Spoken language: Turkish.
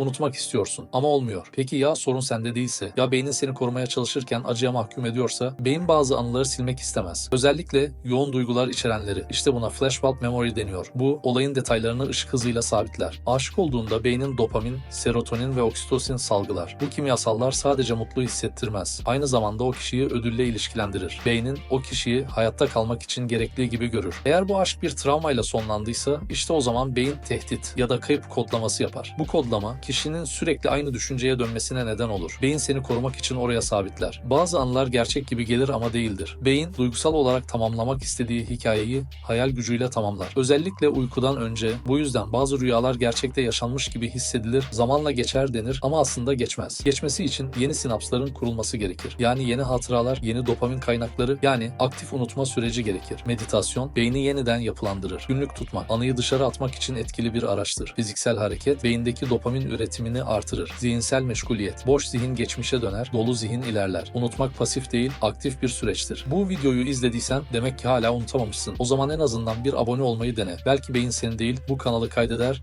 Unutmak istiyorsun ama olmuyor. Peki ya sorun sende değilse? Ya beynin seni korumaya çalışırken acıya mahkum ediyorsa? Beyin bazı anıları silmek istemez. Özellikle yoğun duygular içerenleri. İşte buna flashbulb memory deniyor. Bu olayın detaylarını ışık hızıyla sabitler. Aşık olduğunda beynin dopamin, serotonin ve oksitosin salgılar. Bu kimyasallar sadece mutlu hissettirmez. Aynı zamanda o kişiyi ödülle ilişkilendirir. Beynin o kişiyi hayatta kalmak için gerekli gibi görür. Eğer bu aşk bir travmayla sonlandıysa işte o zaman beyin tehdit ya da kayıp kodlaması yapar. Bu kodlama kişinin sürekli aynı düşünceye dönmesine neden olur. Beyin seni korumak için oraya sabitler. Bazı anılar gerçek gibi gelir ama değildir. Beyin duygusal olarak tamamlamak istediği hikayeyi hayal gücüyle tamamlar. Özellikle uykudan önce bu yüzden bazı rüyalar gerçekte yaşanmış gibi hissedilir, zamanla geçer denir ama aslında geçmez. Geçmesi için yeni sinapsların kurulması gerekir. Yani yeni hatıralar, yeni dopamin kaynakları yani aktif unutma süreci gerekir. Meditasyon beyni yeniden yapılandırır. Günlük tutmak, anıyı dışarı atmak için etkili bir araçtır. Fiziksel hareket beyindeki dopamin üretimini artırır. Zihinsel meşguliyet, boş zihin geçmişe döner, dolu zihin ilerler. Unutmak pasif değil, aktif bir süreçtir. Bu videoyu izlediysen demek ki hala unutamamışsın. O zaman en azından bir abone olmayı dene. Belki beyin seni değil, bu kanalı kaydeder